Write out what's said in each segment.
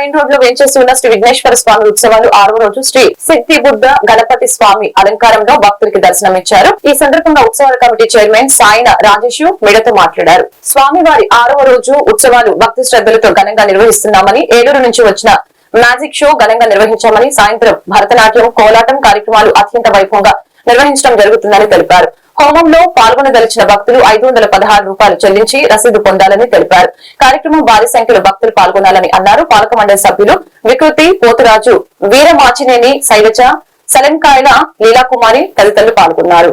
Main రోడ్లో వేంచేసి ఉన్న శ్రీ విఘ్నేశ్వర స్వామి ఉత్సవాలు ఆరవ రోజు శ్రీ సిద్ధి బుద్ధ గణపతి స్వామి అలంకారంలో భక్తులకి దర్శనమిచ్చారు ఈ సందర్భంగా ఉత్సవాల కమిటీ చైర్మన్ సాయిన రాజేష్ మీడియాతో మాట్లాడారు. స్వామివారి ఆరవ రోజు ఉత్సవాలు భక్తి శ్రద్ధలతో ఘనంగా నిర్వహిస్తున్నామని ఏలూరు నుంచి వచ్చిన మ్యాజిక్ షో ఘనంగా నిర్వహించామని సాయంత్రం భరతనాట్యం కోలాటం కార్యక్రమాలు అత్యంత వైభవంగా నిర్వహించడం జరుగుతుందని తెలిపారు. హోమంలో పాల్గొనదలిచిన భక్తులు ఐదు వందల పదహారు రూపాయలు చెల్లించి రసీదు పొందాలని తెలిపారు. కార్యక్రమం భారీ సంఖ్యలో భక్తులు పాల్గొనాలని అన్నారు. పాలక మండలి సభ్యులు వికృతి పోతురాజు వీరమాచినేని శైలజ సలంకాయల లీలాకుమారి తదితరులు పాల్గొన్నారు.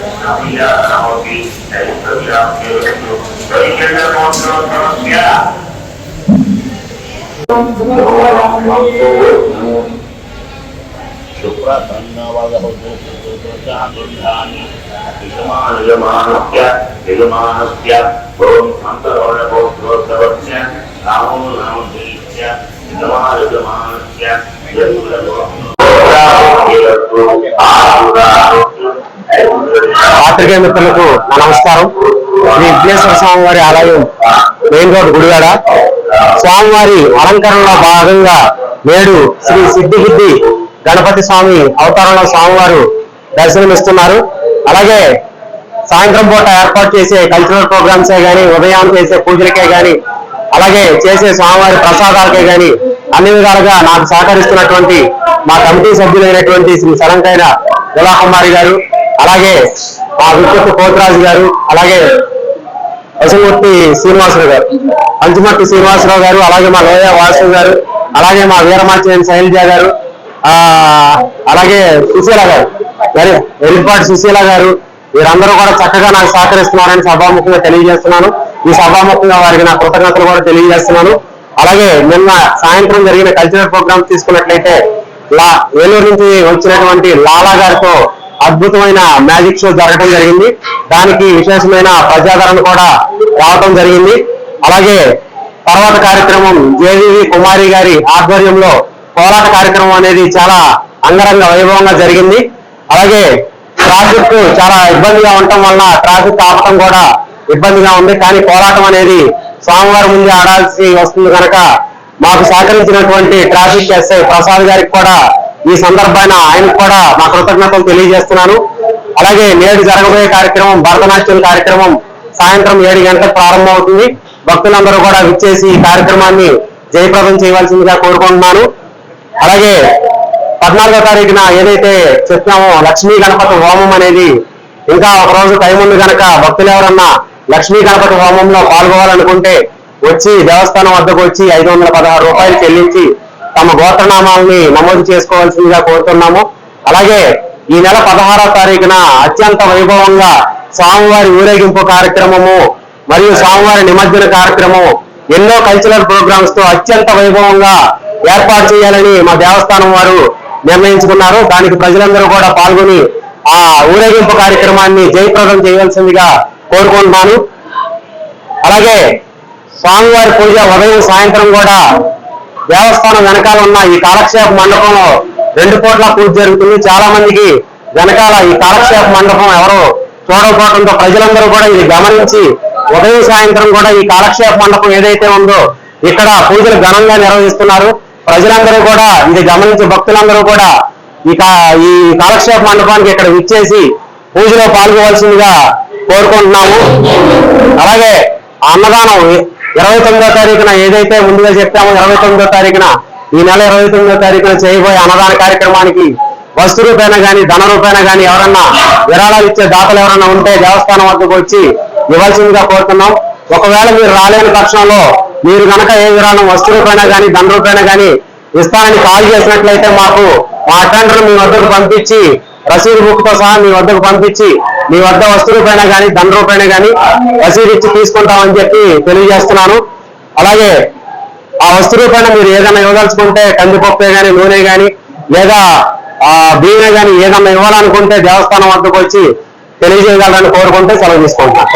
Kabila Saudi dari Kabila Yaitu Dari Kabila Kontrol Manusia Syukratan wala यजमानस्य ॐ अन्तरोणभोक्तोत्तवस्य नामो नामस्य यजमानस्य यजमानस्य आयुरारोग्य పాత్రికేయ మిత్రులకు నా నమస్కారం. శ్రీ విఘ్నేశ్వర స్వామివారి ఆలయం మెయిన్ రోడ్ గుడివాడ. స్వామివారి అలంకరణలో భాగంగా నేడు శ్రీ సిద్ధిగిద్ది గణపతి స్వామి అవతారంలో స్వామివారు దర్శనమిస్తున్నారు. అలాగే సాయంత్రం పూట ఏర్పాటు చేసే కల్చరల్ ప్రోగ్రామ్సే గాని ఉదయం చేసే పూజలకే గాని అలాగే చేసే స్వామివారి ప్రసాదాలకే గాని అన్ని విధాలుగా నాకు సహకరిస్తున్నటువంటి మా కమిటీ సభ్యులైనటువంటి శ్రీ సరంకైన కుమారి గారు అలాగే మా విద్యుత్ పోతరాజు గారు అలాగే యశమూర్తి శ్రీనివాసరావు గారు పంచమూర్తి శ్రీనివాసరావు గారు అలాగే మా లోయ వాసు గారు అలాగే మా వీరమాచయం శైలజ గారు అలాగే సుశీల గారు వెరి వెలిపాటి సుశీల గారు వీరందరూ కూడా చక్కగా నాకు సహకరిస్తున్నారని సభాముఖంగా తెలియజేస్తున్నాను. ఈ సభాముఖంగా వారికి నా కృతజ్ఞతలు కూడా తెలియజేస్తున్నాను. అలాగే నిన్న సాయంత్రం జరిగిన కల్చరల్ ప్రోగ్రామ్ తీసుకున్నట్లయితే లా ఏలూరు నుంచి వచ్చినటువంటి లాలా గారితో అద్భుతమైన మ్యాజిక్ షో జరగడం జరిగింది. దానికి విశేషమైన ప్రజాదరణ కూడా రావటం జరిగింది. అలాగే తర్వాత కార్యక్రమం జేవివి కుమారి గారి ఆధ్వర్యంలో పోరాట కార్యక్రమం అనేది చాలా అంగరంగ వైభవంగా జరిగింది. అలాగే ట్రాఫిక్ చాలా ఇబ్బందిగా ఉండటం వలన ట్రాఫిక్ ఆపటం కూడా ఇబ్బందిగా ఉంది. కానీ పోరాటం అనేది స్వామివారి ముందే ఆడాల్సి వస్తుంది కనుక మాకు సహకరించినటువంటి ట్రాఫిక్ ఎస్ఐ ప్రసాద్ గారికి కూడా ఈ సందర్భాన ఆయనకు కూడా మా కృతజ్ఞతలు తెలియజేస్తున్నాను. అలాగే నేడు జరగబోయే కార్యక్రమం భరతనాట్యం కార్యక్రమం సాయంత్రం ఏడు గంటలకు ప్రారంభమవుతుంది. భక్తులందరూ కూడా విచ్చేసి ఈ కార్యక్రమాన్ని జయప్రదం చేయవలసిందిగా కోరుకుంటున్నాను. అలాగే పద్నాలుగో తారీఖున ఏదైతే చెప్పినామో లక్ష్మీ గణపతి హోమం అనేది ఇంకా ఒక రోజు టైం ఉంది కనుక భక్తులు ఎవరన్నా లక్ష్మీ గణపతి హోమంలో పాల్గొవాలనుకుంటే వచ్చి దేవస్థానం వద్దకు వచ్చి ఐదు వందల పదహారు రూపాయలు చెల్లించి తమ గోత్రనామాల్ని నమోదు చేసుకోవాల్సిందిగా కోరుతున్నాము. అలాగే ఈ నెల పదహారో తారీఖున అత్యంత వైభవంగా స్వామివారి ఊరేగింపు కార్యక్రమము మరియు స్వామివారి నిమజ్జన కార్యక్రమం ఎన్నో కల్చరల్ ప్రోగ్రామ్స్తో అత్యంత వైభవంగా ఏర్పాటు చేయాలని మా దేవస్థానం వారు నిర్ణయించుకున్నారు. దానికి ప్రజలందరూ కూడా పాల్గొని ఆ ఊరేగింపు కార్యక్రమాన్ని జయప్రదం చేయవలసిందిగా కోరుకుంటున్నాను. అలాగే స్వామివారి పూజ ఉదయం సాయంత్రం కూడా దేవస్థానం వెనకాల ఉన్న ఈ కాలక్షేప మండపంలో రెండు కోట్ల పూజ జరుగుతుంది. చాలా మందికి వెనకాల ఈ కాలక్షేప మండపం ఎవరు చూడకపోవడంతో ప్రజలందరూ కూడా ఇది గమనించి ఉదయం సాయంత్రం కూడా ఈ కాలక్షేప మండపం ఏదైతే ఉందో ఇక్కడ పూజలు ఘనంగా నిర్వహిస్తున్నారు. ప్రజలందరూ కూడా ఇది గమనించి భక్తులందరూ కూడా ఇక ఈ కాలక్షేప మండపానికి ఇక్కడ విచ్చేసి పూజలో పాల్గొవలసిందిగా కోరుకుంటున్నాము. అలాగే ఆ అన్నదానం ఇరవై తొమ్మిదో తారీఖున ఏదైతే ముందుగా చెప్పామో ఇరవై తొమ్మిదో తారీఖున ఈ నెల ఇరవై తొమ్మిదో తారీఖున చేయబోయే అన్నదాన కార్యక్రమానికి వస్తు రూపేణ గాని ధన రూపేణ గాని ఎవరన్నా విరాళాలు ఇచ్చే దాతలు ఎవరన్నా ఉంటే దేవస్థానం వద్దకు వచ్చి ఇవ్వాల్సిందిగా కోరుతున్నాం. ఒకవేళ మీరు రాలేని పక్షంలో మీరు కనుక ఏ విరాళం వస్తు రూపేణ గాని ధన రూపేణ గాని ఇస్తానని కాల్ చేసినట్లయితే మాకు మా అటెండర్ మీ వద్దకు పంపించి రసీదు బుక్తో సహా మీ వద్దకు పంపించి మీ వద్ద వస్తు కానీ గాని ధన రూపేణ కానీ రసీదు ఇచ్చి తీసుకుంటామని చెప్పి తెలియజేస్తున్నాను. అలాగే ఆ వస్తు రూపాయన మీరు ఏదైనా ఇవ్వదలుచుకుంటే కందిపప్పే కానీ నూనె కానీ లేదా ఆ బియ్యమే కానీ ఏదైనా ఇవ్వాలనుకుంటే దేవస్థానం వద్దకు వచ్చి తెలియజేయగలరని కోరుకుంటే సెలవు తీసుకుంటాం.